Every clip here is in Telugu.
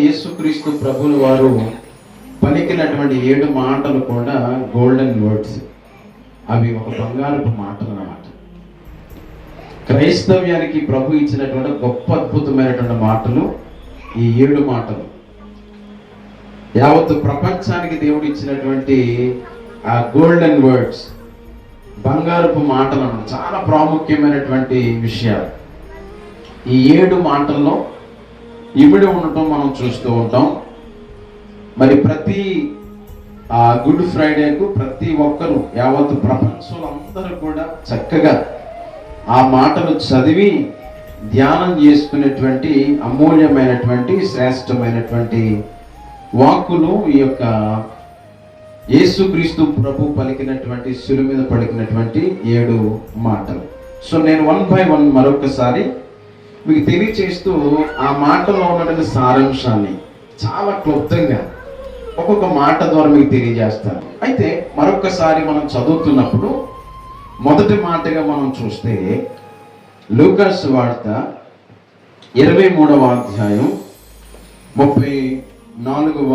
యేసుక్రీస్తు ప్రభులు వారు పలికినటువంటి ఏడు మాటలు కూడా గోల్డెన్ వర్డ్స్ అవి ఒక బంగారపు మాటలు అన్నమాట. క్రైస్తవ్యానికి ప్రభు ఇచ్చినటువంటి గొప్ప అద్భుతమైనటువంటి మాటలు ఈ ఏడు మాటలు. యావత్తు ప్రపంచానికి దేవుడు ఇచ్చినటువంటి ఆ గోల్డెన్ వర్డ్స్ బంగారపు మాటలు అన్నమాట. చాలా ప్రాముఖ్యమైనటువంటి విషయాలు. ఈ ఏడు మాటల్లో ఇమిడి ఉండటం మనం చూస్తూ ఉంటాం. మరి ప్రతి ఆ గుడ్ ఫ్రైడేకు ప్రతి ఒక్కరు యావత్ ప్రపంచంలో అందరూ కూడా చక్కగా ఆ మాటలు చదివి ధ్యానం చేసుకునేటువంటి అమూల్యమైనటువంటి శ్రేష్టమైనటువంటి వాక్కులు ఈ యొక్క యేసుక్రీస్తు ప్రభు పలికినటువంటి శిలు మీద పలికినటువంటి ఏడు మాటలు. సో నేను వన్ బై వన్ మరొకసారి మీకు తెలియచేస్తూ ఆ మాటలో ఉన్నటువంటి సారాంశాన్ని చాలా క్లుప్తంగా ఒక్కొక్క మాట ద్వారా మీకు తెలియజేస్తాను. అయితే మరొకసారి మనం చదువుతున్నప్పుడు మొదటి మాటగా మనం చూస్తే లూకస్ వార్త ఇరవై మూడవ అధ్యాయం ముప్పై నాలుగవ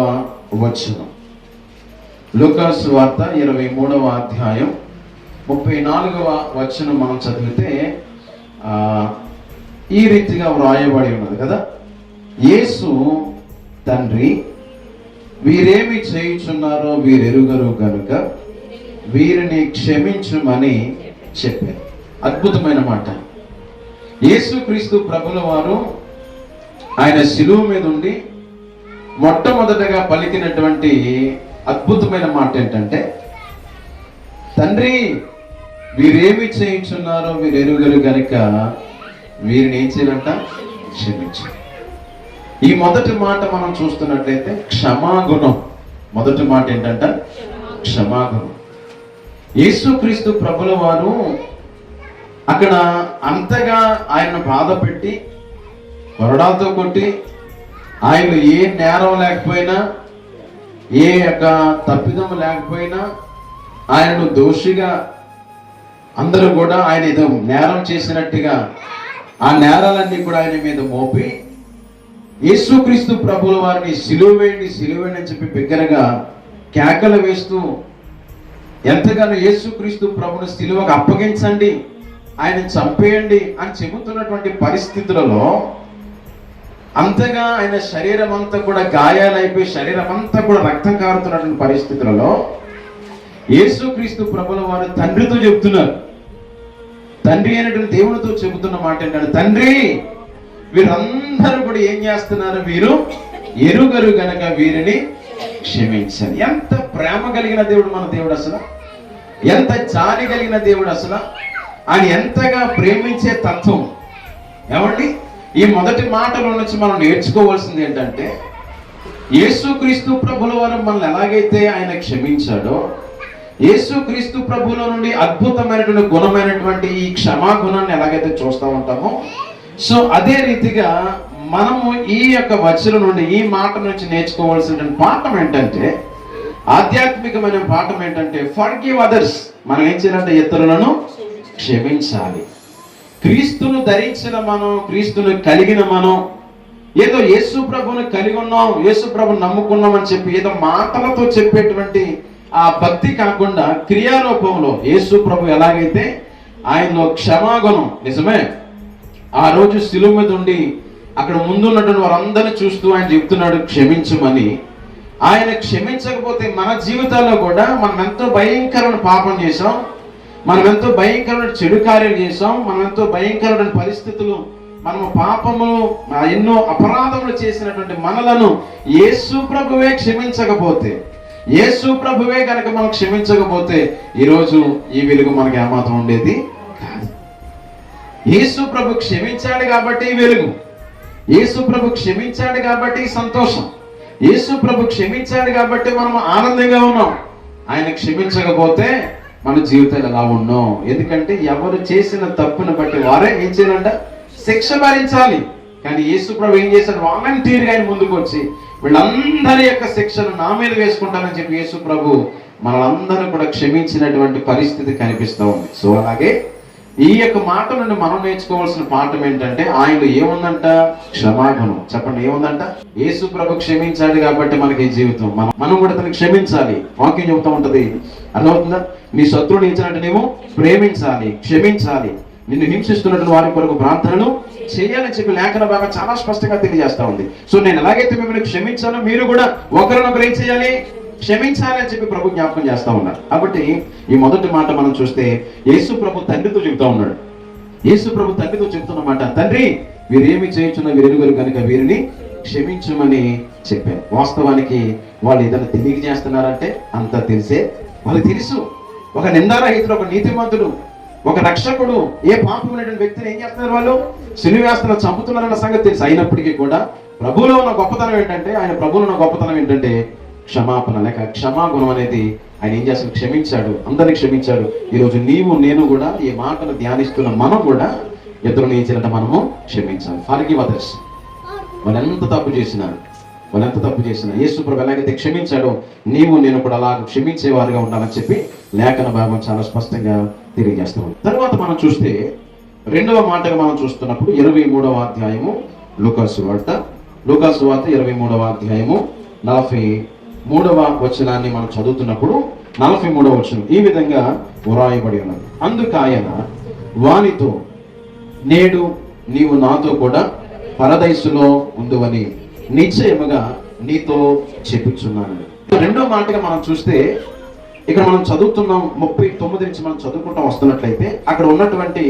వచనం. లూకాస్ వార్త ఇరవై మూడవ అధ్యాయం ముప్పై నాలుగవ వచనం మనం చదివితే ఈ రీతిగా వ్రాయబడి ఉన్నది కదా? యేసు తండ్రి వీరేమి చేయుచున్నారో వీరెరుగరు కనుక వీరిని క్షమించమని చెప్పారు. అద్భుతమైన మాట. యేసుక్రీస్తు ప్రభుల వారు ఆయన శిలువు మీద ఉండి మొట్టమొదటగా పలికినటువంటి అద్భుతమైన మాట ఏంటంటే తండ్రి వీరేమి చేయించున్నారో వీరెరుగరు కనుక వీరిని ఏం చేయాలంట? క్షమించు ఈ మొదటి మాట మనం చూస్తున్నట్లయితే క్షమాగుణం. మొదటి మాట ఏంటంట? క్షమాగుణం. యేసుక్రీస్తు ప్రభుల వారు అక్కడ అంతగా ఆయన బాధ పెట్టి కొరడాలతో కొట్టి ఆయన ఏ నేరం లేకపోయినా ఏ యొక్క తప్పిదం లేకపోయినా ఆయనను దోషిగా అందరూ కూడా ఆయన ఏదో నేరం చేసినట్టుగా ఆ నేరాలన్నీ కూడా ఆయన మీద మోపి యేసుక్రీస్తు ప్రభుల వారిని సిలువేయండి సిలువేయండి అని చెప్పి బిగ్గరగా కేకలు వేస్తూ ఎంతగానో యేసుక్రీస్తు ప్రభుని సిలువకు అప్పగించండి ఆయన చంపేయండి అని చెబుతున్నటువంటి పరిస్థితులలో అంతగా ఆయన శరీరం అంతా కూడా గాయాలైపోయి శరీరం అంతా కూడా రక్తం కారుతున్నటువంటి పరిస్థితులలో యేసుక్రీస్తు ప్రభుల వారు తండ్రితో చెబుతున్నారు తండ్రి అయినటువంటి దేవునితో చెబుతున్న మాట ఏంటంటే తండ్రి వీరందరూ కూడా ఏం చేస్తున్నారు వీరు? ఎరుగరు గనక వీరిని క్షమించాలి ఎంత ప్రేమ కలిగిన దేవుడు మన దేవుడు అసలు? ఎంత జాలి కలిగిన దేవుడు అసలు? ఆయన ఎంతగా ప్రేమించే తత్వం? ఏమండి? ఈ మొదటి మాటలో నుంచి మనం నేర్చుకోవాల్సింది ఏంటంటే యేసుక్రీస్తు ప్రభుల వారు మనల్ని ఎలాగైతే ఆయన క్షమించాడో యేసుక్రీస్తు ప్రభుల నుండి అద్భుతమైనటువంటి గుణమైనటువంటి ఈ క్షమా గుణాన్ని ఎలాగైతే చూస్తూ ఉంటామో సో అదే రీతిగా మనము ఈ యొక్క వచనం నుండి ఈ మాట నుంచి నేర్చుకోవాల్సిన పాఠం ఏంటంటే ఆధ్యాత్మికమైన పాఠం ఏంటంటే ఫర్ గివ్ అదర్స్ మనం ఏం చేయాలంటే ఇతరులను క్షమించాలి. క్రీస్తును ధరించిన మనం క్రీస్తును కలిగిన మనం ఏదో యేసు ప్రభుని కలిగి ఉన్నాం యేసు ప్రభుని నమ్ముకున్నాం అని చెప్పి ఏదో మాటలతో చెప్పేటువంటి ఆ భక్తి కాకుండా క్రియారూపంలో యేసు ప్రభు ఎలాగైతే ఆయనలో క్షమాగుణం నిజమే? ఆ రోజు శిలువ మీద ఉండి అక్కడ ముందున్నటువంటి వారందరినీ చూస్తూ ఆయన చెప్తున్నాడు క్షమించమని. ఆయన క్షమించకపోతే మన జీవితాల్లో కూడా మనం ఎంతో భయంకరమైన పాపం చేసాం మనం ఎంతో భయంకరమైన చెడు కార్యం చేసాం మనం ఎంతో భయంకరమైన పరిస్థితులు మనము పాపములు ఎన్నో అపరాధములు చేసినటువంటి మనలను యేసు ప్రభువే క్షమించకపోతే యేసు ప్రభువే కనుక మనం క్షమించకపోతే ఈరోజు ఈ వెలుగు మనకి ఏమాత్రం ఉండేది కాదు. యేసు ప్రభు క్షమించాడు కాబట్టి ఈ వెలుగు. యేసు ప్రభు క్షమించాడు కాబట్టి సంతోషం. యేసు ప్రభు క్షమించాడు కాబట్టి మనం ఆనందంగా ఉన్నాం. ఆయన క్షమించకపోతే మన జీవితాలు ఎలా ఉన్నాం? ఎందుకంటే ఎవరు చేసిన తప్పును బట్టి వారే ఏం చేయాలంట? శిక్ష భరించాలి. కానీ యేసు ప్రభు ఏం చేశాడు? వాలంటీర్గా ఆయన ముందుకు వచ్చి వీళ్ళందరి యొక్క శిక్షను నా మీద వేసుకుంటానని చెప్పి యేసు ప్రభు మనలందరూ కూడా క్షమించినటువంటి పరిస్థితి కనిపిస్తూ ఉంది. సో అలాగే ఈ యొక్క మాట నుండి మనం నేర్చుకోవాల్సిన పాఠం ఏంటంటే ఆయన ఏముందంట? క్షమాగుణం. చెప్పండి ఏముందంట? యేసు ప్రభు క్షమించాడు కాబట్టి మనకి జీవితం. మనం మనం కూడా తనకి క్షమించాలి. వాక్యం చెబుతూ ఉంటది. అర్థమవుతుందా? నీ శత్రువుని ఇచ్చినట్టు నీవు ప్రేమించాలి క్షమించాలి. నిన్ను హింసిస్తున్నటువంటి వారి కొరకు ప్రార్థనలు చేయాలని చెప్పి లేఖన బాగా చాలా స్పష్టంగా తెలియజేస్తా ఉంది. సో నేను ఎలాగైతే మిమ్మల్ని క్షమించానో మీరు కూడా ఒకరినొకరు ఏం చేయాలి? క్షమించాలి అని చెప్పి ప్రభు జ్ఞాపకం చేస్తా ఉన్నారు. కాబట్టి ఈ మొదటి మాట మనం చూస్తే యేసు ప్రభు తండ్రితో చెబుతా ఉన్నాడు. యేసు ప్రభు తండ్రితో చెప్తున్నమాట తండ్రి వీరేమి చేయించున్న వీరెరుగురు కనుక వీరిని క్షమించమని చెప్పారు. వాస్తవానికి వాళ్ళు ఏదైనా తెలియజేస్తున్నారంటే అంత తెలిసే. వాళ్ళకి తెలుసు. ఒక నిందారహితుడు ఒక నీతిమంతుడు ఒక రక్షకుడు ఏ పాపం ఉన్నటువంటి వ్యక్తిని ఏం చేస్తున్నారు వాళ్ళు? సినివేస్తున్న చంపుతున్నారన్న సంగతి తెలుసు. అయినప్పటికీ కూడా ప్రభువులో ఉన్న గొప్పతనం ఏంటంటే ఆయన ప్రభువులో ఉన్న గొప్పతనం ఏంటంటే క్షమాపణ. లేక క్షమాగుణం అనేది ఆయన ఏం చేస్తాడు క్షమించాడు. అందరిని క్షమించాడు. ఈరోజు నీవు నేను కూడా ఈ మాటను ధ్యానిస్తున్న మనం కూడా ఇద్దరు ఏం చేయాలంటే మనము క్షమించాలి. Forgive others. వాళ్ళు ఎంత తప్పు చేసినారు వాళ్ళు ఎంత తప్పు చేసినా యేసు ప్రభు ఎలాగైతే క్షమించాడో నీవు నేను కూడా అలా క్షమించేవారుగా ఉండాలని చెప్పి లేఖన భాగం చాలా స్పష్టంగా తెలియజేస్తాం. తర్వాత మనం చూస్తే రెండవ మాటగా మనం చూస్తున్నప్పుడు ఇరవై మూడవ అధ్యాయము లూకాసు వార్త. లూకాసు వార్త ఇరవై మూడవ అధ్యాయము నలభై మూడవ వచనాన్ని మనం చదువుతున్నప్పుడు నలభై మూడవ వచనం ఈ విధంగా వ్రాయబడి ఉన్నది. అందుకు ఆయన వానితో నేడు నీవు నాతో కూడా పరదైసులో ఉందువని నిశ్చయముగా నీతో చెప్పుచున్నాను. రెండో మాటగా మనం చూస్తే ఇక్కడ మనం చదువుతున్నాం ముప్పై తొమ్మిది నుంచి మనం చదువుకుంటూ వస్తున్నట్లయితే అక్కడ ఉన్నటువంటి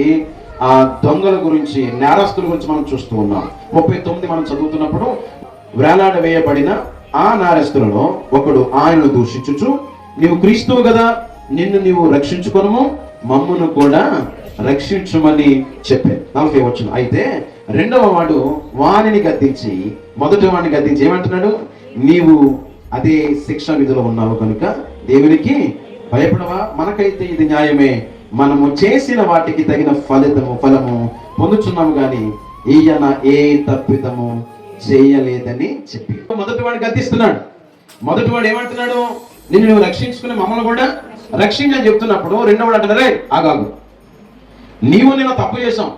ఆ దొంగల గురించి నేరస్తుల గురించి మనం చూస్తూ ఉన్నాం. ముప్పై తొమ్మిది మనం చదువుతున్నప్పుడు వేలాడ వేయబడిన ఆ నేరస్తులలో ఒకడు ఆయనను దూషించుచు నీవు క్రీస్తువు కదా నిన్ను నీవు రక్షించుకొనము మమ్మును కూడా రక్షించుమని చెప్పాను నలభై వచ్చిన అయితే రెండవ వాడు వాణిని గద్దించి మొదటి వాడిని గద్దించి ఏమంటున్నాడు? నీవు అదే శిక్ష విధిలో ఉన్నావు కనుక దేవునికి భయపడవా? మనకైతే ఇది న్యాయమే. మనము చేసిన వాటికి తగిన ఫలితము ఫలము పొందుచున్నాము కానీ ఈయన ఏ తప్పితము చేయలేదని చెప్పి. మొదటి వాడు గద్దిస్తున్నాడు. మొదటి వాడు ఏమంటున్నాడు? నిన్ను నువ్వు రక్షించుకుని మమ్మల్ని కూడా రక్షించని చెప్తున్నప్పుడు రెండవ అంటున్నారే ఆగాగు. నీవు నేను తప్పు చేశాం.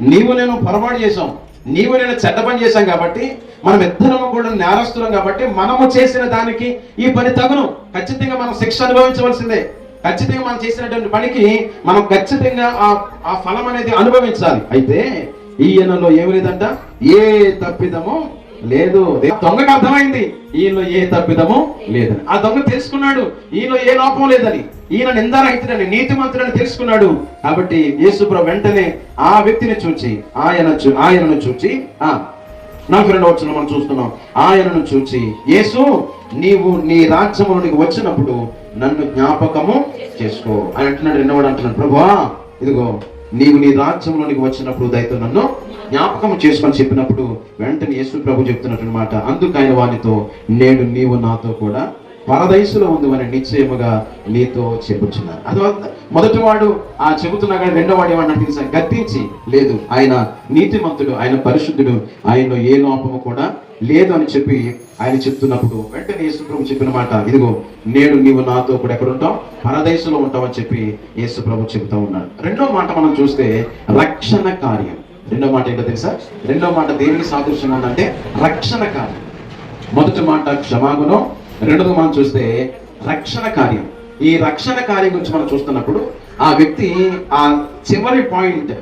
నీవు నేను పొరపాటు చేశాం. నీవు నేను చెడ్డ పని చేశాం కాబట్టి మనం ఇద్దరము కూడా నేరస్తులం కాబట్టి మనము చేసిన దానికి ఈ పని తగును. ఖచ్చితంగా మనం శిక్ష అనుభవించవలసిందే. ఖచ్చితంగా మనం చేసినటువంటి పనికి మనం ఖచ్చితంగా ఆ ఆ ఫలం అనేది అనుభవించాలి. అయితే ఈయనలో ఏమి లేదంట? ఏ తప్పిదము లేదు. దొంగకు అర్థమైంది. ఈయనలో ఏ తప్పిదము లేదని. ఆ దొంగ తెలుసుకున్నాడు. ఈయనలో ఏ లోపం లేదని. ఈయన నిందారహితుడని నీతిమంతుడని తెలుసుకున్నాడు. కాబట్టి యేసుప్ర వెంటనే ఆ వ్యక్తిని చూచి ఆయన చూ- ఆయనను చూచి ఆ నలభై రెండవ వచ్చిన మనం చూస్తున్నాం. ఆయనను చూచి యేసు నీవు నీ రాజ్యంలోనికి వచ్చినప్పుడు నన్ను జ్ఞాపకము చేసుకో. అని అంటున్నాడు రెండవడు అంటున్నాడు ప్రభువా ఇదిగో నీవు నీ రాజ్యంలోనికి వచ్చినప్పుడు దయతో నన్ను జ్ఞాపకం చేసుకొని చెప్పినప్పుడు వెంటనే యేసు ప్రభు చెప్తున్నట్టు మాట అందుకు ఆయన వానితో నేడు నీవు నాతో కూడా పరదైసులో అని నిశ్చయముగా నీతో చెప్పుచున్నాను. అది మొదటి వాడు ఆ చెబుతున్నా కానీ రెండో వాడు ఏమన్నా తెలుసా? గద్దించి లేదు ఆయన నీతిమంతుడు ఆయన పరిశుద్ధుడు ఆయనలో ఏ లోపము కూడా లేదు అని చెప్పి ఆయన చెప్తున్నప్పుడు వెంటనే యేసుప్రభు చెప్పిన మాట ఇదిగో నేను నీవు నాతో కూడా ఎక్కడుంటావు? పరదేశంలో ఉంటావు అని చెప్పి యేసుప్రభు చెబుతూ ఉన్నాడు. రెండో మాట మనం చూస్తే రక్షణ కార్యం. రెండో మాట ఏంటో తెలుసా? రెండో మాట దేనికి సాదృశ్యంగా ఉందంటే రక్షణ కార్యం. మొదటి మాట క్షమాగుణం. రెండోది మనం చూస్తే రక్షణ కార్యం. ఈ రక్షణ కార్యం గురించి మనం చూస్తున్నప్పుడు ఆ వ్యక్తి ఆ చివరి పాయింట్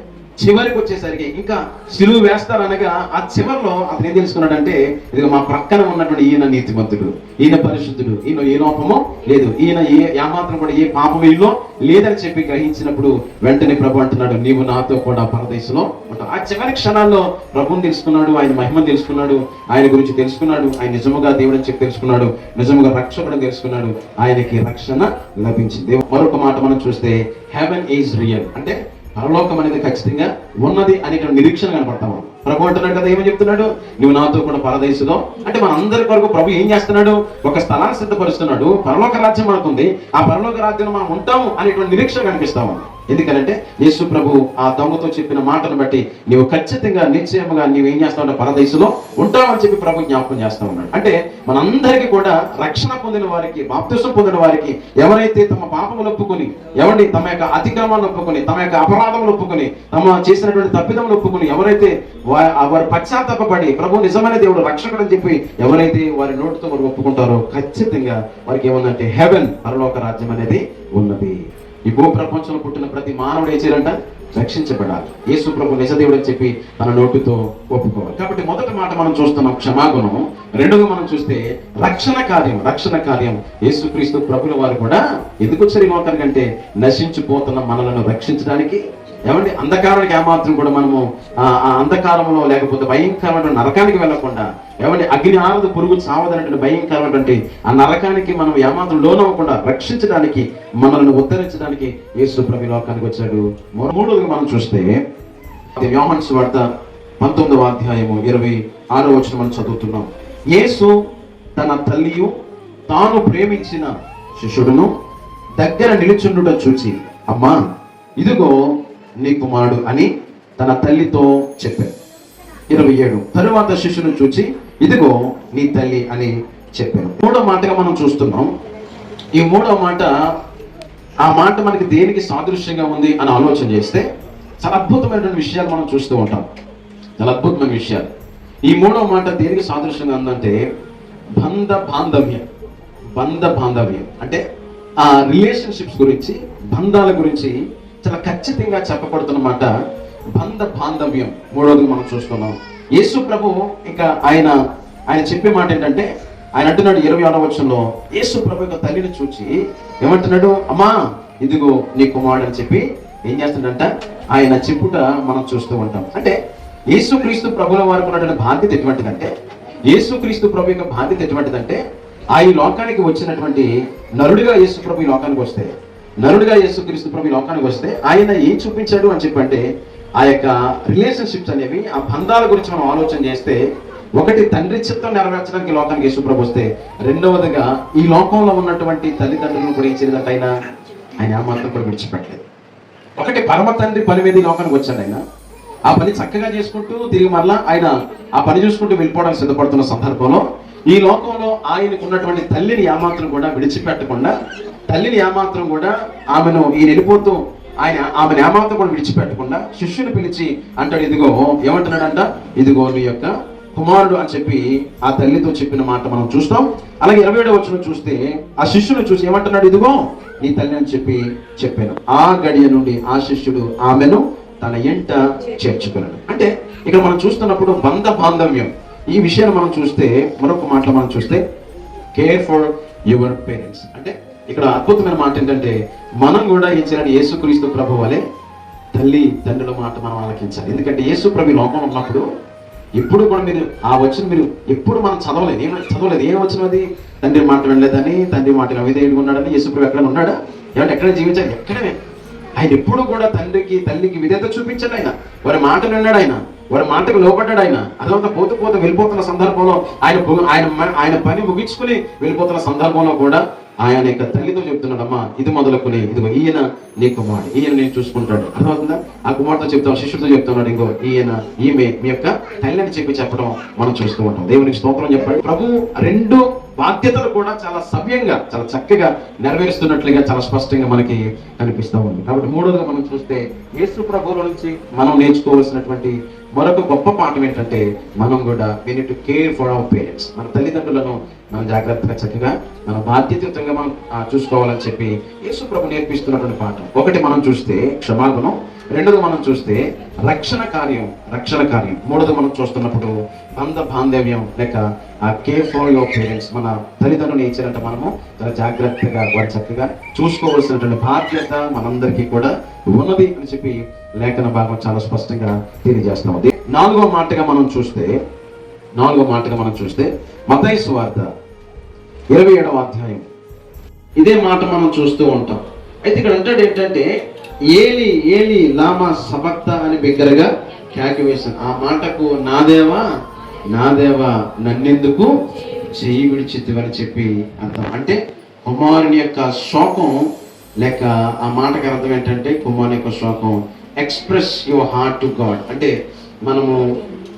చివరికి వచ్చేసరికి ఇంకా సిలువు వేస్తారనగా ఆ చివరిలో అతను ఏం తెలుసుకున్నాడంటే ఇది మా ప్రక్కన ఉన్నటువంటి ఈయన నీతిమంతుడు ఈయన పరిశుద్ధుడు ఈయన ఏ లోపమో లేదు ఈయన ఏ ఏమాత్రం కూడా ఏ పాపం ఈయనలో లేదని చెప్పి గ్రహించినప్పుడు వెంటనే ప్రభు అంటున్నాడు నీవు నాతో కూడా పరదేశంలో ఉంటావు. ఆ చివరి క్షణాల్లో ప్రభుని తెలుసుకున్నాడు ఆయన మహిమను తెలుసుకున్నాడు ఆయన గురించి తెలుసుకున్నాడు ఆయన నిజముగా దేవుడని చెప్పి తెలుసుకున్నాడు నిజముగా రక్షకుడు తెలుసుకున్నాడు ఆయనకి రక్షణ లభించింది. మరొక మాట మనం చూస్తే హెవెన్ ఈజ్ రియల్ అంటే పరలోకం అనేది ఖచ్చితంగా ఉన్నది అనే నిరీక్షణ కనపడతాము ప్రభు అంటున్నాడు కదా ఏమని చెప్తున్నాడు? నువ్వు నాతో కూడా పరదేశంలో అంటే మన అందరి కొరకు ప్రభు ఏం చేస్తున్నాడు? ఒక స్థలాన్ని సిద్ధపరుస్తున్నాడు. పరలోక రాజ్యం మనకుంది. ఆ పరలోక రాజ్యం మనం ఉంటాము అనేటువంటి నిరీక్షణ కనిపిస్తాము ఎందుకంటే యేసు ప్రభు ఆ దొంగతో చెప్పిన మాటను బట్టి నీవు ఖచ్చితంగా నిశ్చయముగా నీవు ఏం చేస్తావు పరదేశంలో ఉంటావని చెప్పి ప్రభు జ్ఞాపకం చేస్తా ఉన్నాడు. అంటే మనందరికీ కూడా రక్షణ పొందిన వారికి బాప్తిసం పొందిన వారికి ఎవరైతే తమ పాపములు ఒప్పుకొని ఎవరిని తమ యొక్క అతిక్రమాలను ఒప్పుకొని తమ యొక్క అపరాధములు ఒప్పుకొని తమ చేసినటువంటి తప్పిదములు ఒప్పుకొని ఎవరైతే వారు పశ్చాత్తాపడి ప్రభు నిజమైన దేవుడు రక్షకుడు అని చెప్పి ఎవరైతే వారి నోటితో వారు ఒప్పుకుంటారో ఖచ్చితంగా వారికి ఏముందంటే హెవెన్ పరలోక రాజ్యం అనేది ఉన్నది. ఈ భూ ప్రపంచంలో పుట్టిన ప్రతి మానవుడు ఏం చేయాలంట? రక్షించబడాలి. యేసు ప్రభు నిజదేవుడు అని చెప్పి తన నోటితో ఒప్పుకోవాలి. కాబట్టి మొదటి మాట మనం చూస్తున్నాం క్షమాగుణం. రెండవ మనం చూస్తే రక్షణ కార్యం రక్షణ కార్యం. యేసుక్రీస్తు ప్రభుల వారు కూడా ఎందుకు వచ్చారు ఈ లోకానికంటే? నశించిపోతున్న మనలను రక్షించడానికి ఏమండి? అంధకారానికి ఏమాత్రం కూడా మనము ఆ అంధకారంలో లేకపోతే భయంకరమైన నరకానికి వెళ్ళకుండా ఏమండి? అగ్ని ఆరదు పురుగు చావదనటువంటి భయంకరమైనటువంటి ఆ నరకానికి మనం ఏమాత్రం లోనవ్వకుండా రక్షించడానికి మనల్ని ఉద్ధరించడానికి యేసు ప్రభు లోకానికి వచ్చాడు. మూడోది మనం చూస్తే వ్యోహన్స్ వార్త పంతొమ్మిదవ అధ్యాయము ఇరవై ఆరో వచ్చిన మనం చదువుతున్నాం. యేసు తన తల్లియు తాను ప్రేమించిన శిష్యుడును దగ్గర నిలుచుండుట చూచి అమ్మా ఇదిగో నీ కుమారుడు అని తన తల్లితో చెప్పాడు. ఇరవై ఏడు. తరువాత శిష్యుని చూచి ఇదిగో నీ తల్లి అని చెప్పాను మూడో మాటగా మనం చూస్తున్నాం. ఈ మూడో మాట ఆ మాట మనకి దేనికి సాదృశ్యంగా ఉంది అని ఆలోచన చేస్తే చాలా అద్భుతమైనటువంటి విషయాలు మనం చూస్తూ ఉంటాం. చాలా అద్భుతమైన విషయాలు. ఈ మూడో మాట దేనికి సాదృశ్యంగా ఉందంటే బంధ బాంధవ్యం బంధ బాంధవ్యం. అంటే ఆ రిలేషన్షిప్స్ గురించి బంధాల గురించి చాలా ఖచ్చితంగా చెప్పబడుతున్నమాట బంధ బాంధవ్యం. మూడోది మనం చూస్తున్నాం. యేసు ప్రభు ఇంకా ఆయన ఆయన చెప్పే మాట ఏంటంటే ఆయన అంటున్నాడు ఇరవై ఆరో వచ్చంలో యేసు ప్రభు యొక్క తల్లిని చూచి ఏమంటున్నాడు? అమ్మా ఇదిగో నీ కుమారుడు అని చెప్పి ఏం చేస్తున్నాడంట ఆయన చెప్పుట మనం చూస్తూ ఉంటాం. అంటే యేసుక్రీస్తు ప్రభుల వారికి ఉన్నటువంటి బాధ్యత ఎటువంటిదంటే యేసుక్రీస్తు ప్రభు యొక్క బాధ్యత ఎటువంటిదంటే ఆ ఈ లోకానికి వచ్చినటువంటి నరుడిగా యేసు ప్రభు ఈ లోకానికి వస్తే నరుడిగా యేసుక్రీస్తు ప్రభు లోకానికి వస్తే ఆయన ఏం చూపించాడు అని చెప్పంటే ఆ యొక్క రిలేషన్షిప్స్ అనేవి ఆ బంధాల గురించి మనం ఆలోచన చేస్తే ఒకటి తండ్రి చిత్తం నెరవేర్చడానికి లోకానికి యేసుప్రభు వస్తే రెండవదిగా ఈ లోకంలో ఉన్నటువంటి తల్లిదండ్రులను కూడా ఆయన ఆయన కూడా విడిచిపెట్టలేదు. ఒకటి పరమ తండ్రి పని మీద లోకానికి వచ్చాడు ఆయన. ఆ పని చక్కగా చేసుకుంటూ తిరిగి మరలా ఆయన ఆ పని చూసుకుంటూ వెళ్ళిపోవడానికి సిద్ధపడుతున్న సందర్భంలో ఈ లోకంలో ఆయనకు ఉన్నటువంటి తల్లిని ఏమాత్రం కూడా విడిచిపెట్టకుండా తల్లిని ఏమాత్రం కూడా ఆమెను ఈయన వెళ్ళిపోతూ ఆయన ఆమెను ఏమాత్రం కూడా విడిచిపెట్టకుండా శిష్యుని పిలిచి అంటాడు ఇదిగో ఏమంటున్నాడంట? ఇదిగో నీ యొక్క కుమారుడు అని చెప్పి ఆ తల్లితో చెప్పిన మాట మనం చూస్తాం. అలాగే ఇరవై ఏడవ వచ్చిన చూస్తే ఆ శిష్యుని చూసి ఏమంటున్నాడు ఇదిగో నీ తల్లి అని చెప్పి చెప్పాను. ఆ గడియ నుండి ఆ శిష్యుడు ఆమెను తన ఎంట చేర్చుకున్నాడు. అంటే ఇక్కడ మనం చూస్తున్నప్పుడు బంధ బాంధవ్యం. ఈ విషయాన్ని మనం చూస్తే మరొక మాటలో మనం చూస్తే కేర్ ఫర్ యువర్ పేరెంట్స్ అంటే ఇక్కడ అద్భుతమైన మాట ఏంటంటే మనం కూడా ఏం చేయాలి యేసుక్రీస్తు ప్రభు వలె తల్లి తండ్రుల మాట మనం ఆలకించాలి. ఎందుకంటే యేసు ప్రభు లోకంలో ఉన్నప్పుడు ఎప్పుడు కూడా మీరు ఆ వచ్చిన మీరు ఎప్పుడు మనం చదవలేదు. ఏం చదవలేదు. ఏం వచ్చిన అది? తండ్రి మాట వినలేదని తండ్రి మాట అవిధేయుడు ఉన్నాడని యేసు ప్రభు ఎక్కడ ఉన్నాడా? ఏమంటే ఎక్కడ జీవించాలి ఎక్కడమే. ఆయన ఎప్పుడు కూడా తండ్రికి తల్లికి విధేత చూపించాడు ఆయన. వారి మాట విన్నాడు ఆయన. వారి మాటకు లోపడ్డాడు ఆయన. అదంతా పోతూ పోతూ వెళ్ళిపోతున్న సందర్భంలో ఆయన ఆయన ఆయన పని ముగించుకుని వెళ్ళిపోతున్న సందర్భంలో కూడా ఆయన యొక్క తల్లితో చెప్తున్నాడమ్మా ఇది మొదలుకుని ఇది ఈయన నీ కుమారుడు ఈయన నేను చూసుకుంటాడు. అర్థమవుతుందా? ఆ కుమార్తెతో చెప్తాం శిష్యుడితో చెప్తున్నాడు ఇంకో ఈయన ఈమె మీ యొక్క తల్లి అని చెప్పి చెప్పడం మనం చూస్తూ ఉంటాం. దేవునికి స్తోత్రం చెప్పాడు. ప్రభు రెండు బాధ్యతలు కూడా చాలా సవ్యంగా చాలా చక్కగా నెరవేరుస్తున్నట్లుగా చాలా స్పష్టంగా మనకి కనిపిస్తూ ఉంది. కాబట్టి మూడోదిగా మనం చూస్తే యేసు ప్రభువుల నుంచి మనం నేర్చుకోవాల్సినటువంటి మరొక గొప్ప పాఠం ఏంటంటే మనం కూడా we to care for our parents మన తల్లిదండ్రులను మనం జాగ్రత్తగా చక్కగా మన బాధ్యతయుతంగా మనం చూసుకోవాలని చెప్పి యేసు ప్రభు నేర్పిస్తున్నటువంటి పాఠం. ఒకటి మనం చూస్తే క్షమాగుణం రెండోది మనం చూస్తే రక్షణ కార్యం రక్షణ కార్యం. మూడోది మనం చూస్తున్నప్పుడు బంధ బాంధవ్యం లేక ఆ కేర్ ఫర్ యువర్ పేరెంట్స్ మన తల్లిదండ్రులు ఏం చేయాలంటే మనము చాలా జాగ్రత్తగా వారు చక్కగా చూసుకోవాల్సినటువంటి బాధ్యత మనందరికీ కూడా ఉన్నది అని చెప్పి లేఖన భాగం చాలా స్పష్టంగా తెలియజేస్తాం నాలుగో మాటగా మనం చూస్తే నాలుగో మాటగా మనం చూస్తే మతైసు వార్త ఇరవై ఏడవ అధ్యాయం. ఇదే మాట మనం చూస్తూ ఉంటాం. అయితే ఇక్కడ అంటాడు ఏంటంటే ఏలి ఏలి లామా సబక్త అని బిగ్గరగా కేక వేశాను ఆ మాటకు నాదేవా నాదేవా నన్నెందుకు చెయ్యి విడిచిద్దివని చెప్పి అర్థం. అంటే కుమారుని యొక్క శోకం లేక ఆ మాటకి అర్థం ఏంటంటే కుమార్ యొక్క శ్లోకం express your heart to God అంటే మనము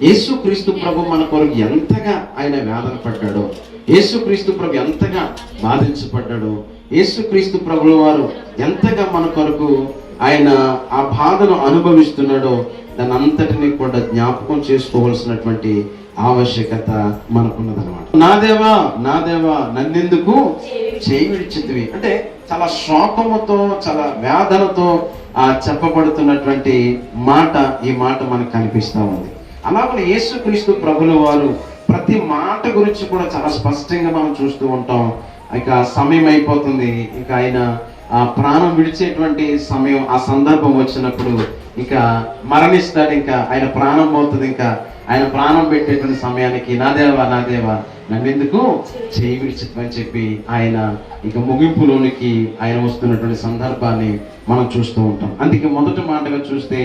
యేసుక్రీస్తు ప్రభు మన కొరకు ఎంతగా ఆయన వేదన పడ్డాడో యేసుక్రీస్తు ప్రభు ఎంతగా బాధించబడ్డాడో యేసుక్రీస్తు ప్రభుల వారు ఎంతగా మన కొరకు ఆయన ఆ బాధను అనుభవిస్తున్నాడో దాని అంతటిని కూడా జ్ఞాపకం చేసుకోవాల్సినటువంటి ఆవశ్యకత మనకున్నదనమాట నా దేవా నా దేవా నన్నెందుకు? చేయి విడిచితివి. అంటే చాలా శోకముతో చాలా వేదనతో ఆ చెప్పబడుతున్నటువంటి మాట ఈ మాట మనకు కనిపిస్తా ఉంది. అలాగే యేసుక్రీస్తు ప్రభులు వారు ప్రతి మాట గురించి కూడా చాలా స్పష్టంగా మనం చూస్తూ ఉంటాం. ఇక సమయం అయిపోతుంది. ఇక ఆయన ఆ ప్రాణం విడిచేటువంటి సమయం ఆ సందర్భం వచ్చినప్పుడు ఇక మరణిస్తాడు. ఇంకా ఆయన ప్రాణం పోతుంది. ఇంకా ఆయన ప్రాణం పెట్టేటువంటి సమయానికి నా దేవా నా దేవా నన్నెందుకు చేయి విడిచితమని చెప్పి ఆయన ఇక ముగింపులోనికి ఆయన వస్తున్నటువంటి సందర్భాన్ని మనం చూస్తూ ఉంటాం. అందుకే మొదటి మాటగా చూస్తే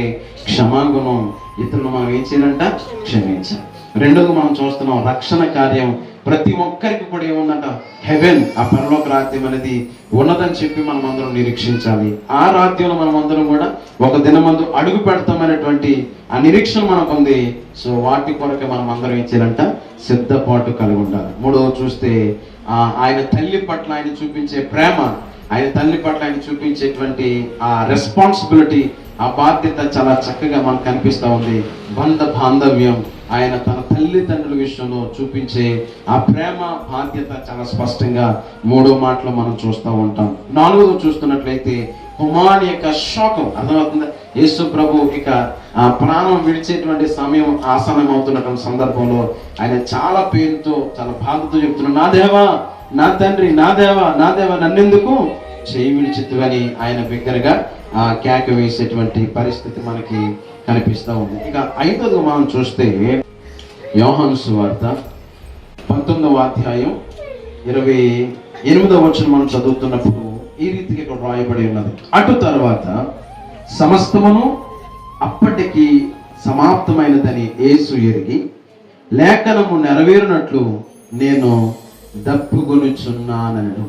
క్షమాగుణం ఇతరులు మనం ఏం చేయాలంట? క్షమించాలి. రెండోది మనం చూస్తున్నాం రక్షణ కార్యం ప్రతి ఒక్కరికి కూడా ఏముందంట? హెవెన్. ఆ పరలోక రాజ్యం అనేది ఉన్నదని చెప్పి మనం అందరం నిరీక్షించాలి. ఆ రాజ్యంలో మనం అందరం కూడా ఒక దినమందు అడుగు పెడతామనేటువంటి ఆ నిరీక్షణ మనకు ఉంది. సో వాటి కొరకు మనం అందరం ఏం చేయాలంట? సిద్ధపాటు కలిగి ఉండాలి. మూడవ చూస్తే ఆ ఆయన తల్లి పట్ల ఆయన చూపించే ప్రేమ ఆయన తల్లి పట్ల ఆయన చూపించేటువంటి ఆ రెస్పాన్సిబిలిటీ ఆ బాధ్యత చాలా చక్కగా మనకు కనిపిస్తూ ఉంది. బంధ బాంధవ్యం ఆయన తన తల్లిదండ్రుల విషయంలో చూపించే ఆ ప్రేమ బాధ్యత చాలా స్పష్టంగా మూడో మాటలో మనం చూస్తూ ఉంటాం. నాలుగోది చూస్తున్నట్లయితే కుమారుని యొక్క శోకం అర్థమవుతుందా? యేసు ప్రభు ఇక ఆ ప్రాణం విడిచేటువంటి సమయం ఆసనం అవుతున్నటువంటి సందర్భంలో ఆయన చాలా పేరుతో చాలా బాధతో చెప్తున్నాడు నా దేవా నా తండ్రి నా దేవా నా దేవా నన్నెందుకు? చేయి విడిచిత్తువని ఆయన బిగ్గరగా కేక వేసేటువంటి పరిస్థితి మనకి కనిపిస్తూ ఉంది. ఇక ఐదోది మనం చూస్తే యోహాను వార్త పంతొమ్మిదవ అధ్యాయం ఇరవై ఎనిమిదవ వచ్చిన మనం చదువుతున్నప్పుడు ఈ రీతికి ఇక్కడ రాయబడి ఉన్నది. అటు తర్వాత సమస్తమును అప్పటికి సమాప్తమైనదని ఏసు ఎరిగి లేఖనము నెరవేరునట్లు నేను దప్పుకొనుచున్నానను.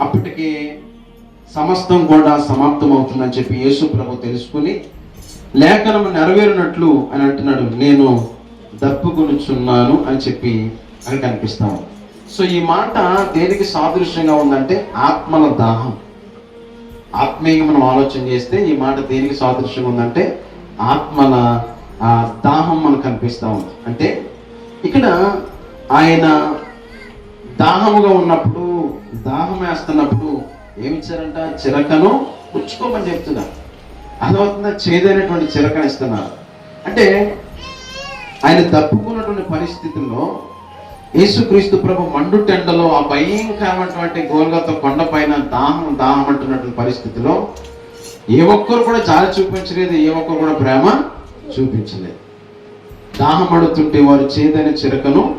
అప్పటికి సమస్తం కూడా సమాప్తమవుతుందని చెప్పి యేసు ప్రభు తెలుసుకుని లేఖనము నెరవేరినట్లు అని అంటున్నాడు నేను దప్పుకొనుచున్నాను అని చెప్పి అని కనిపిస్తాము సో ఈ మాట దేనికి సాదృశ్యంగా ఉందంటే ఆత్మల దాహం. ఆత్మీయంగా మనం ఆలోచన చేస్తే ఈ మాట దేనికి సాదృశ్యంగా ఉందంటే ఆత్మల ఆ దాహం మనకు కనిపిస్తూ ఉంది. అంటే ఇక్కడ ఆయన దాహముగా ఉన్నప్పుడు దాహం వేస్తున్నప్పుడు ఏమి ఇచ్చారంట చిరకను పుచ్చుకోమని చెప్తున్నారు అర్థమవుతుందా? చేదైనటువంటి చిరకను ఇస్తున్నారు. అంటే ఆయన తప్పుకున్నటువంటి పరిస్థితుల్లో యేసుక్రీస్తు ప్రభు మండు టెండలో ఆ భయంకరమైనటువంటి గోల్గత కొండ పైన దాహం దాహం అంటున్నటువంటి పరిస్థితిలో ఏ ఒక్కరు కూడా జాలి చూపించలేదు ఏ ఒక్కరు కూడా ప్రేమ చూపించలేదు. దాహం అడుతుంటే వారు చేదైన చిరకను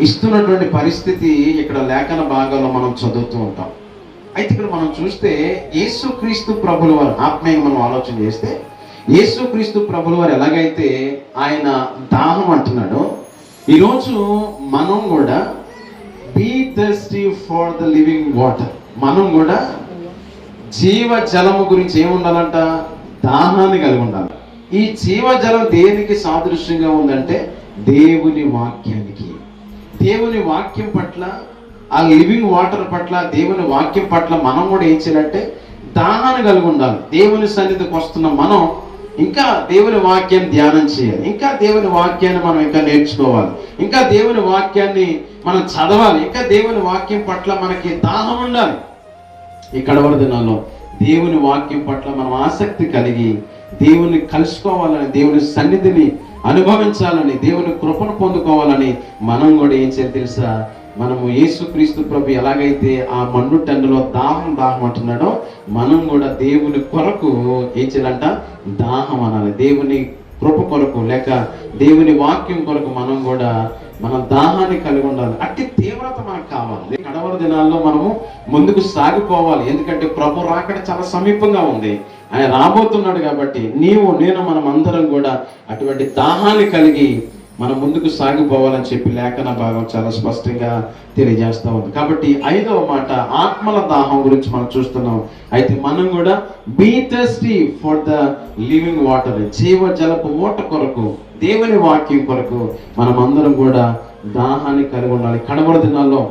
ఇస్తున్నటువంటి పరిస్థితి ఇక్కడ లేఖన భాగాల్లో మనం చదువుతూ ఉంటాం. అయితే ఇక్కడ మనం చూస్తే యేసుక్రీస్తు ప్రభుల వారు ఆత్మీయంగా మనం ఆలోచన చేస్తే యేసుక్రీస్తు ప్రభుల వారు ఎలాగైతే ఆయన దాహం అంటున్నాడో ఈరోజు మనం కూడా be thirsty for the living water మనం కూడా జీవ జలము గురించి ఏముండాలంట? దాహాన్ని కలిగి ఉండాలి. ఈ జీవజలం దేనికి సాదృశ్యంగా ఉందంటే దేవుని వాక్యానికి. దేవుని వాక్యం పట్ల ఆ లివింగ్ వాటర్ పట్ల దేవుని వాక్యం పట్ల మనం కూడా ఏం చేయాలంటే దాహాన్ని కలిగి ఉండాలి. దేవుని సన్నిధికి వస్తున్న మనం ఇంకా దేవుని వాక్యాన్ని ధ్యానం చేయాలి. ఇంకా దేవుని వాక్యాన్ని మనం ఇంకా నేర్చుకోవాలి. ఇంకా దేవుని వాక్యాన్ని మనం చదవాలి. ఇంకా దేవుని వాక్యం పట్ల మనకి దాహం ఉండాలి. ఈ కడవర దినాల్లో దేవుని వాక్యం పట్ల మనం ఆసక్తి కలిగి దేవుని కలుసుకోవాలని దేవుని సన్నిధిని అనుభవించాలని దేవుని కృపను పొందుకోవాలని మనం కూడా ఏం చేయాలి తెలుసా? మనము యేసుక్రీస్తు ప్రభు ఎలాగైతే ఆ మన్ను టెండలో దాహం దాహం అంటున్నాడో మనం కూడా దేవుని కొరకు ఏం చేయాలంట దాహం అనాలి. దేవుని కృప కొరకు లేక దేవుని వాక్యం కొరకు మనం కూడా మన దాహాన్ని కలిగి ఉండాలి. అట్టి తీవ్రత మనకు కావాలి. కడవర దినాల్లో మనము ముందుకు సాగిపోవాలి. ఎందుకంటే ప్రభు రాకడ చాలా సమీపంగా ఉంది. ఆయన రాబోతున్నాడు కాబట్టి నీవు నేను మనం అందరం కూడా అటువంటి దాహాన్ని కలిగి మనం ముందుకు సాగిపోవాలని చెప్పి లేఖన భాగం చాలా స్పష్టంగా తెలియజేస్తా ఉంది. కాబట్టి ఐదవ మాట ఆత్మల దాహం గురించి మనం చూస్తున్నాం. అయితే మనం కూడా be thirsty for the living water జీవ జలపు ఓట కొరకు దేవుని వాక్యం కొరకు మనం అందరం కూడా దాహాన్ని కలిగి ఉండాలి. కడవర దినాల్లో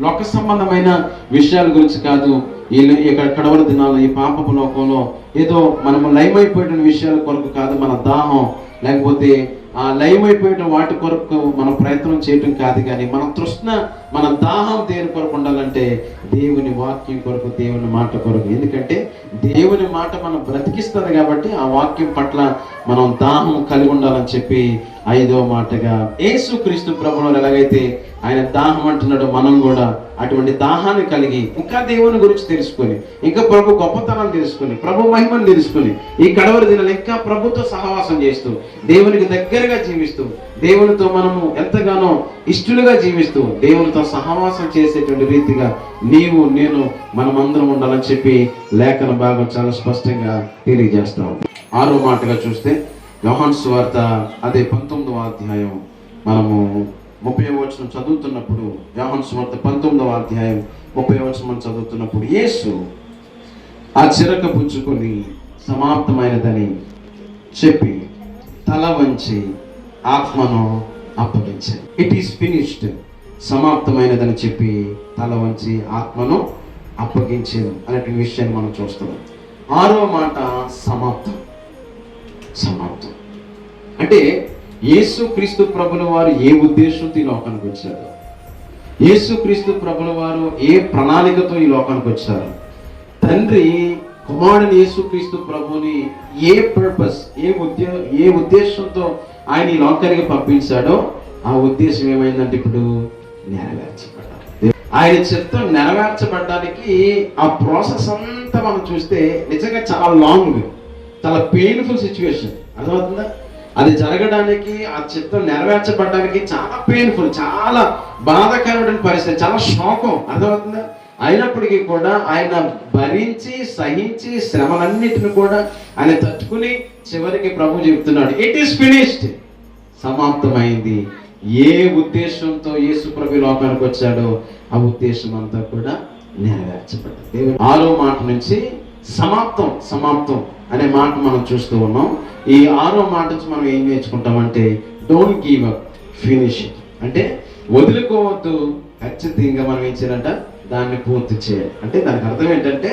లోక సంబంధమైన విషయాల గురించి కాదు ఈ ఇక్కడ కడవర దినాల్లో ఈ పాపపు లోకంలో ఏదో మనము లయమైపోయిన విషయాల కొరకు కాదు మన దాహం. లేకపోతే ఆ అయిపోయిన వాటి కొరకు మనం ప్రయత్నం చేయటం కాదు కానీ మన తృష్ణ మన దాహం దేని కొరకు ఉండాలంటే దేవుని వాక్యం కొరకు దేవుని మాట కొరకు. ఎందుకంటే దేవుని మాట మనం బ్రతికిస్తుంది కాబట్టి ఆ వాక్యం పట్ల మనం దాహం కలిగి ఉండాలని చెప్పి ఐదో మాటగా యేసు క్రీస్తు ప్రభువులు ఎలాగైతే ఆయన దాహం అంటున్నాడు మనం కూడా అటువంటి దాహాన్ని కలిగి ఇంకా దేవుని గురించి తెలుసుకొని ఇంకా ప్రభు గొప్పతనం తెలుసుకొని ప్రభు మహిమను తెలుసుకొని ఈ కడవరి దినాలు ఇంకా ప్రభుత్వ సహవాసం చేస్తూ దేవునికి దగ్గరగా జీవిస్తూ దేవునితో మనము ఎంతగానో ఇష్టలుగా జీవిస్తూ దేవునితో సహవాసం చేసేటువంటి రీతిగా నీవు నేను మనమందరం ఉండాలని చెప్పి లేఖన భాగం చాలా స్పష్టంగా తెలియజేస్తాం ఆరో మాటగా చూస్తే యోహాన్స్ వార్త అదే పంతొమ్మిదవ అధ్యాయం. మనము ముప్పై వచనం చదువుతున్నప్పుడు యోహాన్స్ వార్త పంతొమ్మిదవ అధ్యాయం ముప్పై వచనం మనం చదువుతున్నప్పుడు యేసు ఆ చిరక పుచ్చుకొని సమాప్తమైనదని చెప్పి తల వంచి ఆత్మను అప్పగించాడు ఇట్ ఈస్ ఫినిష్డ్ సమాప్తమైనదని చెప్పి తల వంచి ఆత్మను అప్పగించేది అనేటువంటి విషయాన్ని మనం చూస్తున్నాం. ఆరో మాట సమాప్తం. సమాప్తం. అంటే యేసు క్రీస్తు ప్రభుల వారు ఏ ఉద్దేశంతో ఈ లోకానికి వచ్చారు? యేసు క్రీస్తు ప్రభుల వారు ఏ ప్రణాళికతో ఈ లోకానికి వచ్చారు? తండ్రి కుమారుని యేసు క్రీస్తు ప్రభుని ఏ పర్పస్ ఏ ఉద్దే ఏ ఉద్దేశంతో ఆయన ఈ లోకానికి పంపించాడో ఆ ఉద్దేశం ఏమైందంటే ఇప్పుడు నెరవేర్చబడ్డారు ఆయన చిత్తం నెరవేర్చబడ్డానికి ఆ ప్రాసెస్ అంతా మనం చూస్తే నిజంగా చాలా లాంగ్ చాలా పెయిన్ఫుల్ సిచ్యువేషన్ అర్థమవుతుందా? అది జరగడానికి ఆ చిత్తం నెరవేర్చబడడానికి చాలా పెయిన్ఫుల్ చాలా బాధాకరమైన పరిస్థితి చాలా శోకం అర్థమవుతుందా? అయినప్పటికీ కూడా ఆయన భరించి సహించి శ్రమలన్నిటిని కూడా ఆయన తట్టుకుని చివరికి ప్రభు చెబుతున్నాడు ఇట్ ఈస్ ఫినిష్డ్ సమాప్తమైంది. ఏ ఉద్దేశంతో యేసు ప్రభు లోకానికి వచ్చాడో ఆ ఉద్దేశం అంతా కూడా నెరవేర్చబడ్డది. దేవుని ఆరో మాట నుంచి సమాప్తం సమాప్తం అనే మాట మనం చూస్తూ ఉన్నాం. ఈ ఆరో మాట నుంచి మనం ఏం నేర్చుకుంటామంటే డోంట్ గివ్ అప్ ఫినిష్ అంటే వదులుకోవద్దు. ఖచ్చితంగా మనం ఏం చేయాలంట? దాన్ని పూర్తి చేయాలి. అంటే దానికి అర్థం ఏంటంటే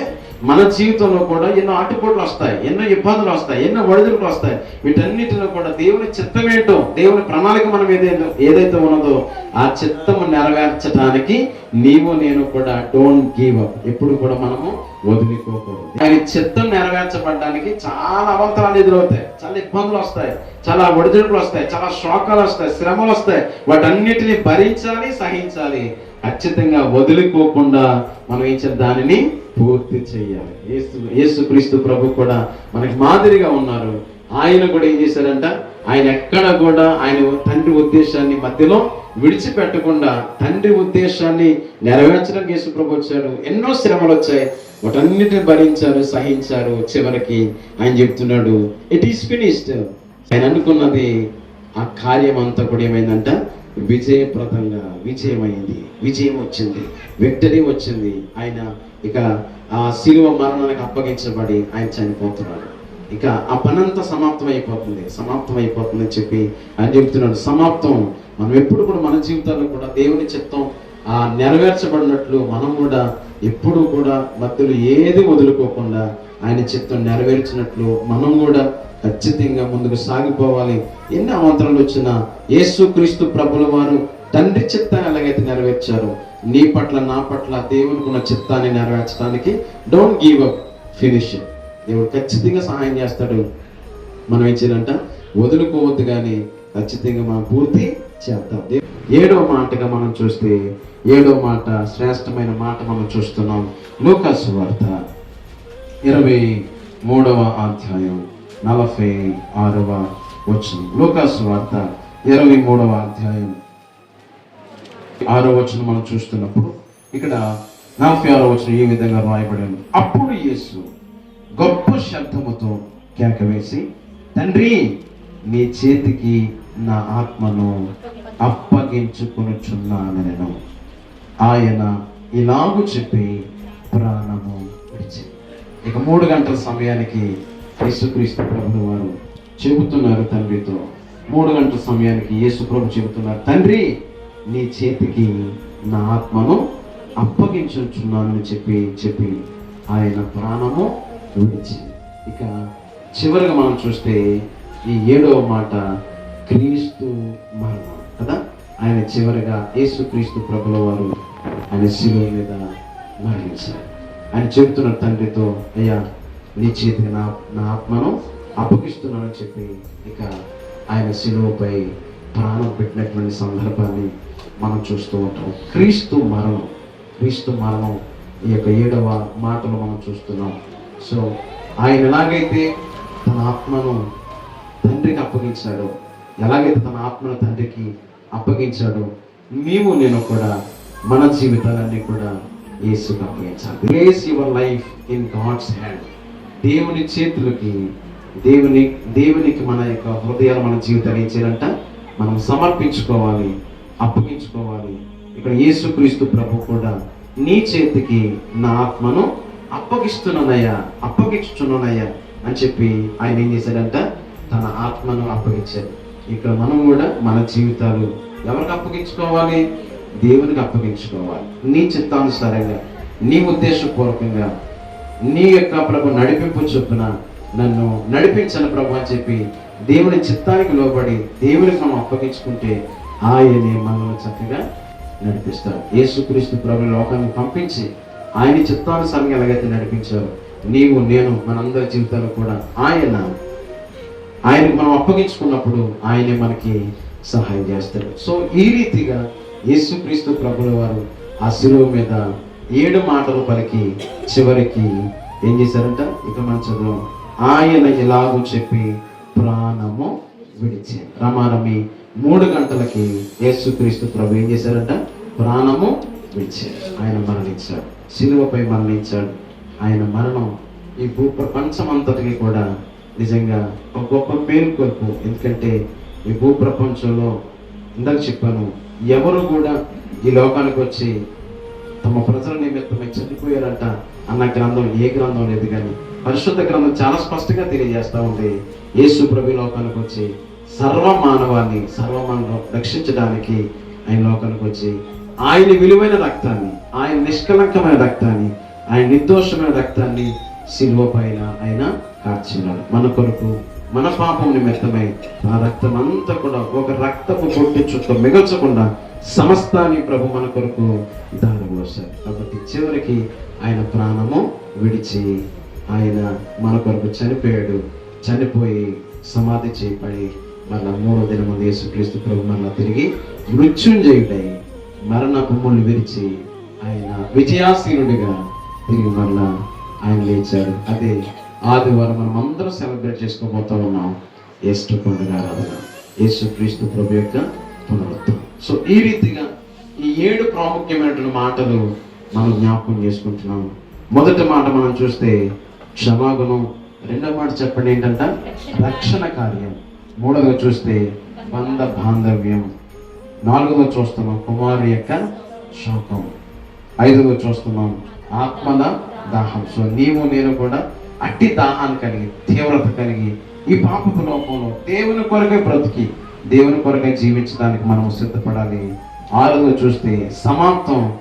మన జీవితంలో కూడా ఎన్నో ఆటుపోట్లు వస్తాయి ఎన్నో ఇబ్బందులు వస్తాయి ఎన్నో ఒడిదులు వస్తాయి. వీటన్నిటిలో కూడా దేవుని చిత్తం ఏంటో దేవుని ప్రణాళిక మనం ఏదైతే ఏదైతే ఉన్నదో ఆ చిత్తము నెరవేర్చడానికి నీవు నేను కూడా డోంట్ గివ్ అప్ ఎప్పుడు కూడా మనము వదిలిపోకూడదు ఆయన చిత్తం నెరవేర్చబడడానికి చాలా అవంతరాలు ఎదురవుతాయి. చాలా ఇబ్బందులు వస్తాయి. చాలా ఒడిదుడుకులు వస్తాయి. చాలా శోకాలు వస్తాయి. శ్రమలు వస్తాయి. వాటన్నిటిని భరించాలి సహించాలి. ఖచ్చితంగా వదిలిపోకుండా మనం ఏం దానిని పూర్తి చేయాలి. ఏసు యేసుక్రీస్తు ప్రభు కూడా మనకి మాదిరిగా ఉన్నారు. ఆయన కూడా ఏం చేశారంట ఆయన ఎక్కడ కూడా ఆయన తండ్రి ఉద్దేశాన్ని మధ్యలో విడిచిపెట్టకుండా తండ్రి ఉద్దేశాన్ని నెరవేర్చడానికి యేసు ప్రభు వచ్చాడు. ఎన్నో శ్రమలు వచ్చాయి. వాటన్నిటిని భరించారు సహించారు చివరికి ఆయన చెప్తున్నాడు ఇట్ ఈస్ ఫినిష్డ్ ఆయన అనుకున్నది ఆ కార్యం అంతా కూడా ఏమైందంట? విజయప్రదంగా విజయమైంది విజయం వచ్చింది విక్టరీ వచ్చింది. ఆయన ఇక ఆ శిలువ మరణానికి అప్పగించబడి ఆయన చనిపోతున్నాడు. ఇక ఆ పనంతా సమాప్తం అయిపోతుంది సమాప్తం అయిపోతుందని అని చెప్పి ఆయన చెప్తున్నాడు. సమాప్తం. మనం ఎప్పుడు కూడా మన జీవితాల్లో కూడా దేవుని చిత్తం ఆ నెరవేర్చబడినట్లు మనం కూడా ఎప్పుడు కూడా మధ్యలో ఏది వదులుకోకుండా ఆయన చిత్తం నెరవేర్చినట్లు మనం కూడా ఖచ్చితంగా ముందుకు సాగిపోవాలి. ఎన్ని అవంతరాలు వచ్చినా యేసు క్రీస్తు ప్రభుల వారు తండ్రి చిత్తాన్ని ఎలాగైతే నెరవేర్చారు నీ పట్ల నా పట్ల దేవునికి ఉన్న చిత్తాన్ని నెరవేర్చడానికి డోంట్ గివ్ అప్ ఫినిష్ దేవుడు ఖచ్చితంగా సహాయం చేస్తాడు. మనం ఏం చేయాలంట? వదులుకోవద్దు కానీ ఖచ్చితంగా మనం పూర్తి చేద్దాం. ఏడో మాటగా మనం చూస్తే ఏడో మాట శ్రేష్టమైన మాట మనం చూస్తున్నాం. లూకాసు వార్త ఇరవై మూడవ అధ్యాయం నలభై ఆరవ వచనం. లోకాస్ వార్త ఇరవై మూడవ అధ్యాయం ఆరో వచనం మనం చూస్తున్నప్పుడు ఇక్కడ నలభై ఆరో వచనం ఈ విధంగా రాయబడింది. అప్పుడు యేసు గొప్ప శబ్దముతో కేక వేసి తండ్రి నీ చేతికి నా ఆత్మను అప్పగించుకొనుచున్నాను నేను. ఆయన ఇలాగు చెప్పి ప్రాణము విడిచింది ఇక మూడు గంటల సమయానికి యేసుక్రీస్తు ప్రభులు వారు చెబుతున్నారు తండ్రితో. మూడు గంటల సమయానికి యేసు ప్రభు చెబుతున్నారు తండ్రి నీ చేతికి నా ఆత్మను అప్పగించుచున్నానని చెప్పి చెప్పి ఆయన ప్రాణము విడిచింది ఇక చివరిగా మనం చూస్తే ఈ ఏడవ మాట క్రీస్తు మరణం కదా? ఆయన చివరిగా యేసుక్రీస్తు ప్రభుల వారు ఆయన శిలువ మీద మరణించారు. ఆయన చెబుతున్న తండ్రితో అయ్యా నీ చేతికి నా నా ఆత్మను అప్పగిస్తున్నానని చెప్పి ఇక ఆయన శిలువపై ప్రాణం పెట్టినటువంటి సందర్భాన్ని మనం చూస్తూ ఉంటాం. క్రీస్తు మరణం క్రీస్తు మరణం ఈ యొక్క ఏడవ మాటలు మనం చూస్తున్నాం. సో ఆయన ఎలాగైతే తన ఆత్మను తండ్రికి అప్పగించాడో ఎలాగైతే తన ఆత్మను తండ్రికి అప్పగించాడో మేము నేను కూడా మన జీవితాలన్నీ కూడా యేసుకు అప్పగించాలి place your life in God's hand దేవుని చేతులకి దేవుని దేవునికి మన యొక్క హృదయాలు మన జీవితాన్ని ఏం చేయాలంట? మనం సమర్పించుకోవాలి అప్పగించుకోవాలి. ఇక్కడ యేసుక్రీస్తు ప్రభు కూడా నీ చేతికి నా ఆత్మను అప్పగిస్తున్నానయ్యా అప్పగించుచున్నానయ్యా అని చెప్పి ఆయన ఏం చేశాడంట? తన ఆత్మను అప్పగించాడు. ఇక్కడ మనం కూడా మన జీవితాలు ఎవరికి అప్పగించుకోవాలి? దేవునికి అప్పగించుకోవాలి. నీ చిత్తానుసారంగా నీ ఉద్దేశపూర్వకంగా నీ యొక్క ప్రభు నడిపింపు చొప్పున నన్ను నడిపించను ప్రభు అని చెప్పి దేవుని చిత్తానికి లోబడి దేవునికి మనం అప్పగించుకుంటే ఆయనే మనల్ని చక్కగా నడిపిస్తాడు. యేసుక్రీస్తు ప్రభు లోకాన్ని పంపించి ఆయన చిత్తానుసారంగా ఎలాగైతే నడిపించారు నీవు నేను మనందరి జీవితాలు కూడా ఆయన ఆయనకు మనం అప్పగించుకున్నప్పుడు ఆయనే మనకి సహాయం చేస్తాడు. సో ఈ రీతిగా యేసుక్రీస్తు ప్రభుల వారు ఆ శిలువ మీద ఏడు మాటలు పలికి చివరికి ఏం చేశారంట? ఇక మనం చదువు ఆయన ఇలాగూ చెప్పి ప్రాణము విడిచారు రమారమి మూడు గంటలకి యేసుక్రీస్తు ప్రభు ఏం చేశారంట? ప్రాణము విడిచారు ఆయన మరణించాడు. శిలువపై మరణించాడు. ఆయన మరణం ఈ భూ ప్రపంచం అంతటికి కూడా నిజంగా ఒక గొప్ప మేలుకొల్పు ఎందుకంటే ఈ భూ ప్రపంచంలో ఇందాక చెప్పాను ఎవరు కూడా ఈ లోకానికి వచ్చి తమ ప్రజల నిమిత్తమై చనిపోయారంట అన్న గ్రంథం ఏ గ్రంథం లేదు కానీ పరిశుద్ధ గ్రంథం చాలా స్పష్టంగా తెలియజేస్తూ ఉంది. యేసు ప్రభు లోకానికి వచ్చి సర్వ మానవాన్ని సర్వమానవం రక్షించడానికి ఆయన లోకానికి వచ్చి ఆయన విలువైన రక్తాన్ని ఆయన నిష్కలంకమైన రక్తాన్ని ఆయన నిర్దోషమైన రక్తాన్ని శిలువ పైన ఆయన కార్చినాడు మన కొరకు మన పాపం నిమిత్తమై ఆ రక్తం అంతా కూడా ఒక రక్తపు పొట్టి చుక్క మిగల్చకుండా సమస్తాన్ని ప్రభు మన కొరకు దారబోసారు కాబట్టి చివరికి ఆయన ప్రాణము విడిచి ఆయన మన కొరకు చనిపోయాడు. చనిపోయి సమాధి చేయబడి మళ్ళా మూడో దినము యేసుక్రీస్తు ప్రభు మళ్ళా తిరిగి మృత్యుంజయుడై మరణపు ముళ్ళు విరిచి ఆయన విజయాసీనుడిగా తిరిగి మళ్ళా ఆయన లేచాడు. అదే ఆదివారం మనం అందరం సెలబ్రేట్ చేసుకోబోతా ఉన్నాం. ఏసు పండుగ ఆరాధన. యేసు క్రీస్తు ప్రభు యొక్క పునరుత్థం సో ఈ రీతిగా ఈ ఏడు ప్రాముఖ్యమైనటువంటి మాటలు మనం జ్ఞాపకం చేసుకుంటున్నాం. మొదటి మాట మనం చూస్తే క్షమాగుణం. రెండవ మాట చెప్పండి ఏంటంట? రక్షణ కార్యం. మూడవది చూస్తే బంధ బాంధవ్యం. నాలుగవ చూస్తున్నాం కుమారు యొక్క శోకం. ఐదవ చూస్తున్నాం ఆత్మల దాహం. సో నీవు నేను కూడా అట్టి దాహాన్ని కలిగి తీవ్రత కలిగి ఈ పాపపు లోపంలో దేవుని కొరకే బ్రతికి దేవుని కొరకే జీవించడానికి మనం సిద్ధపడాలి. ఆరుగా చూస్తే సమాప్తం.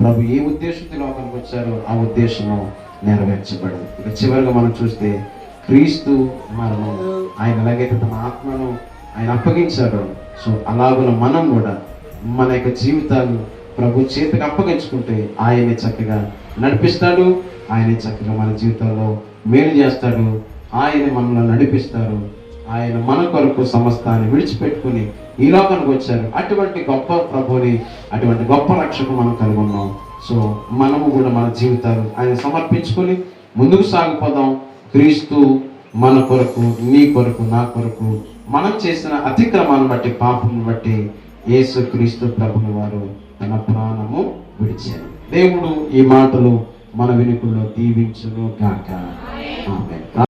ప్రభు ఏ ఉద్దేశంతో లోకానికి వచ్చారో ఆ ఉద్దేశము నెరవేర్చబడదు. ఇక చివరిగా మనం చూస్తే క్రీస్తు మరణం. ఆయన ఎలాగైతే తన ఆత్మను ఆయన అప్పగించాడో సో అలాగున మనం కూడా మన యొక్క జీవితాలు ప్రభు చేతికి అప్పగించుకుంటే ఆయనే చక్కగా నడిపిస్తాడు. ఆయనే చక్కగా మన జీవితంలో మేలు చేస్తాడు. ఆయన మనల్ని నడిపిస్తారు ఆయన మన కొరకు సమస్తాన్ని విడిచిపెట్టుకుని ఈ లోకానికి వచ్చారు. అటువంటి గొప్ప ప్రభుని అటువంటి గొప్ప రక్షకు మనం కలిగి ఉన్నాం. సో మనము కూడా మన జీవితాలు ఆయన సమర్పించుకొని ముందుకు సాగిపోదాం. క్రీస్తు మన కొరకు నీ కొరకు నా కొరకు మనం చేసిన అతిక్రమాన్ని బట్టి పాపం బట్టి యేసు క్రీస్తు ప్రభుని వారు తన ప్రాణము విడిచారు. దేవుడు ఈ మాటలు మన వెనుకల్లో దీవించును గాక. ఆమె